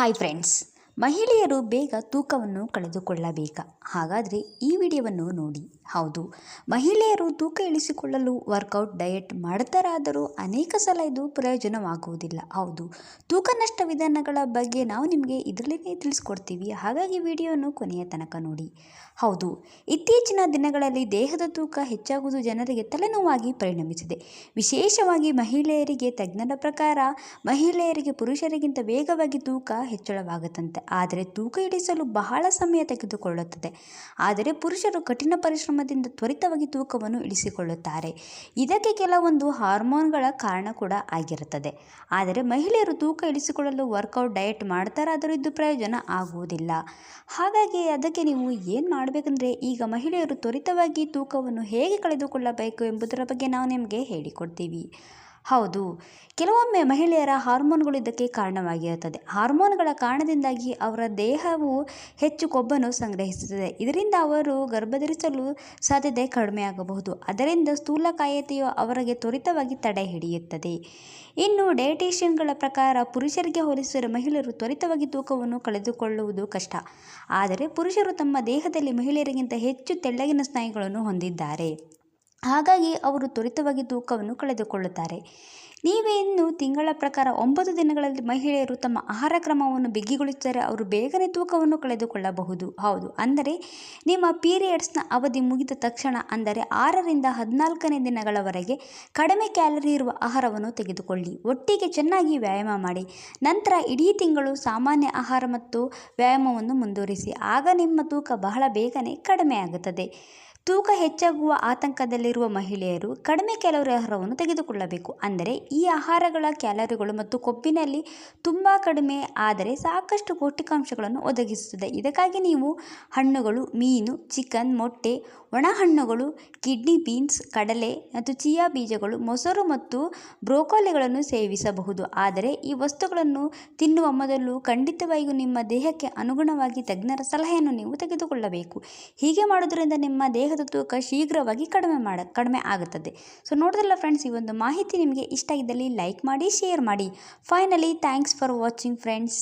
Hi friends ಮಹಿಳೆಯರು ಬೇಗ ತೂಕವನ್ನು ಕಳೆದುಕೊಳ್ಳಬೇಕಾ. ಹಾಗಾದರೆ ಈ ವಿಡಿಯೋವನ್ನು ನೋಡಿ. ಹೌದು. ಮಹಿಳೆಯರು ತೂಕ ಇಳಿಸಿಕೊಳ್ಳಲು ವರ್ಕೌಟ್, ಡಯಟ್ ಮಾಡ್ತಾರಾದರೂ ಅನೇಕ ಸಲ ಇದು ಪ್ರಯೋಜನವಾಗುವುದಿಲ್ಲ. ಹೌದು. ತೂಕ ನಷ್ಟ ವಿಧಾನಗಳ ಬಗ್ಗೆ ನಾವು ನಿಮಗೆ ಇದರಲ್ಲೇ ತಿಳಿಸ್ಕೊಡ್ತೀವಿ. ಹಾಗಾಗಿ ವಿಡಿಯೋವನ್ನು ಕೊನೆಯ ತನಕ ನೋಡಿ. ಹೌದು. ಇತ್ತೀಚಿನ ದಿನಗಳಲ್ಲಿ ದೇಹದ ತೂಕ ಹೆಚ್ಚಾಗುವುದು ಜನರಿಗೆ ತಲೆನೋವಾಗಿ ಪರಿಣಮಿಸಿದೆ. ವಿಶೇಷವಾಗಿ ಮಹಿಳೆಯರಿಗೆ ತಜ್ಞರ ಪ್ರಕಾರ ಮಹಿಳೆಯರಿಗೆ ಪುರುಷರಿಗಿಂತ ವೇಗವಾಗಿ ತೂಕ ಹೆಚ್ಚಳವಾಗುತ್ತಂತೆ. ಆದರೆ ತೂಕ ಇಳಿಸಲು ಬಹಳ ಸಮಯ ತೆಗೆದುಕೊಳ್ಳುತ್ತದೆ. ಆದರೆ ಪುರುಷರು ಕಠಿಣ ಪರಿಶ್ರಮದಿಂದ ತ್ವರಿತವಾಗಿ ತೂಕವನ್ನು ಇಳಿಸಿಕೊಳ್ಳುತ್ತಾರೆ. ಇದಕ್ಕೆ ಕೆಲವೊಂದು ಹಾರ್ಮೋನ್ಗಳ ಕಾರಣ ಕೂಡ ಆಗಿರುತ್ತದೆ. ಆದರೆ ಮಹಿಳೆಯರು ತೂಕ ಇಳಿಸಿಕೊಳ್ಳಲು ವರ್ಕೌಟ್ ಡಯಟ್ ಮಾಡ್ತಾರಾದರೂ ಇದು ಪ್ರಯೋಜನ ಆಗುವುದಿಲ್ಲ. ಹಾಗಾಗಿ ಅದಕ್ಕೆ ನೀವು ಏನು ಮಾಡಬೇಕಂದ್ರೆ ಈಗ ಮಹಿಳೆಯರು ತ್ವರಿತವಾಗಿ ತೂಕವನ್ನು ಹೇಗೆ ಕಳೆದುಕೊಳ್ಳಬೇಕು ಎಂಬುದರ ಬಗ್ಗೆ ನಾವು ನಿಮಗೆ ಹೇಳಿಕೊಡ್ತೀವಿ. ಹೌದು. ಕೆಲವೊಮ್ಮೆ ಮಹಿಳೆಯರ ಹಾರ್ಮೋನ್ಗಳು ಇದಕ್ಕೆ ಕಾರಣವಾಗಿರುತ್ತದೆ. ಹಾರ್ಮೋನ್ಗಳ ಕಾರಣದಿಂದಾಗಿ ಅವರ ದೇಹವು ಹೆಚ್ಚು ಕೊಬ್ಬನ್ನು ಸಂಗ್ರಹಿಸುತ್ತದೆ. ಇದರಿಂದ ಅವರು ಗರ್ಭಧರಿಸಲು ಸಾಧ್ಯತೆ ಕಡಿಮೆಯಾಗಬಹುದು. ಅದರಿಂದ ಸ್ಥೂಲಕಾಯತೆಯು ಅವರಿಗೆ ತ್ವರಿತವಾಗಿ ತಡೆ ಹಿಡಿಯುತ್ತದೆ. ಇನ್ನು ಡಯಟೀಷಿಯನ್ಗಳ ಪ್ರಕಾರ ಪುರುಷರಿಗೆ ಹೋಲಿಸಿದರೆ ಮಹಿಳೆಯರು ತ್ವರಿತವಾಗಿ ತೂಕವನ್ನು ಕಳೆದುಕೊಳ್ಳುವುದು ಕಷ್ಟ. ಆದರೆ ಪುರುಷರು ತಮ್ಮ ದೇಹದಲ್ಲಿ ಮಹಿಳೆಯರಿಗಿಂತ ಹೆಚ್ಚು ತೆಳ್ಳಗಿನ ಸ್ನಾಯುಗಳನ್ನು ಹೊಂದಿದ್ದಾರೆ. ಹಾಗಾಗಿ ಅವರು ತ್ವರಿತವಾಗಿ ತೂಕವನ್ನು ಕಳೆದುಕೊಳ್ಳುತ್ತಾರೆ. ನೀವೇನು ತಿಂಗಳ ಪ್ರಕಾರ ಒಂಬತ್ತು ದಿನಗಳಲ್ಲಿ ಮಹಿಳೆಯರು ತಮ್ಮ ಆಹಾರ ಕ್ರಮವನ್ನು ಬಿಗಿಗೊಳಿಸಿದರೆ ಅವರು ಬೇಗನೆ ತೂಕವನ್ನು ಕಳೆದುಕೊಳ್ಳಬಹುದು. ಹೌದು, ಅಂದರೆ ನಿಮ್ಮ ಪೀರಿಯಡ್ಸ್ನ ಅವಧಿ ಮುಗಿದ ತಕ್ಷಣ, ಅಂದರೆ ಆರರಿಂದ ಹದಿನಾಲ್ಕನೇ ದಿನಗಳವರೆಗೆ ಕಡಿಮೆ ಕ್ಯಾಲರಿ ಇರುವ ಆಹಾರವನ್ನು ತೆಗೆದುಕೊಳ್ಳಿ. ಒಟ್ಟಿಗೆ ಚೆನ್ನಾಗಿ ವ್ಯಾಯಾಮ ಮಾಡಿ. ನಂತರ ಇಡೀ ತಿಂಗಳು ಸಾಮಾನ್ಯ ಆಹಾರ ಮತ್ತು ವ್ಯಾಯಾಮವನ್ನು ಮುಂದುವರಿಸಿ. ಆಗ ನಿಮ್ಮ ತೂಕ ಬಹಳ ಬೇಗನೆ ಕಡಿಮೆ ಆಗುತ್ತದೆ ತೂಕ ಹೆಚ್ಚಾಗುವ ಆತಂಕದಲ್ಲಿರುವ ಮಹಿಳೆಯರು ಕಡಿಮೆ ಕ್ಯಾಲೋರಿ ಆಹಾರವನ್ನು ತೆಗೆದುಕೊಳ್ಳಬೇಕು. ಅಂದರೆ ಈ ಆಹಾರಗಳ ಕ್ಯಾಲರಿಗಳು ಮತ್ತು ಕೊಬ್ಬಿನಲ್ಲಿ ತುಂಬ ಕಡಿಮೆ ಆದರೆ ಸಾಕಷ್ಟು ಪೌಷ್ಟಿಕಾಂಶಗಳನ್ನು ಒದಗಿಸುತ್ತದೆ. ಇದಕ್ಕಾಗಿ ನೀವು ಹಣ್ಣುಗಳು, ಮೀನು, ಚಿಕನ್, ಮೊಟ್ಟೆ ಒಣ ಹಣ್ಣುಗಳು ಕಿಡ್ನಿ ಬೀನ್ಸ್, ಕಡಲೆ ಮತ್ತು ಚಿಯಾ ಬೀಜಗಳು, ಮೊಸರು ಮತ್ತು ಬ್ರೋಕೋಲಿಗಳನ್ನು ಸೇವಿಸಬಹುದು. ಆದರೆ ಈ ವಸ್ತುಗಳನ್ನು ತಿನ್ನುವ ಮೊದಲು ಖಂಡಿತವಾಗಿಯೂ ನಿಮ್ಮ ದೇಹಕ್ಕೆ ಅನುಗುಣವಾಗಿ ತಜ್ಞರ ಸಲಹೆಯನ್ನು ನೀವು ತೆಗೆದುಕೊಳ್ಳಬೇಕು. ಹೀಗೆ ಮಾಡೋದ್ರಿಂದ ನಿಮ್ಮ ದೇಹದ ತೂಕ ಶೀಘ್ರವಾಗಿ ಕಡಿಮೆ ಮಾಡ, ಕಡಿಮೆ ಆಗುತ್ತದೆ. ಸೊ ನೋಡಿದ್ರಲ್ಲ ಫ್ರೆಂಡ್ಸ್ ಈ ಒಂದು ಮಾಹಿತಿ ನಿಮಗೆ ಇಷ್ಟ ಇದ್ದಲ್ಲಿ ಲೈಕ್ ಮಾಡಿ ಶೇರ್ ಮಾಡಿ. Finally thanks for watching friends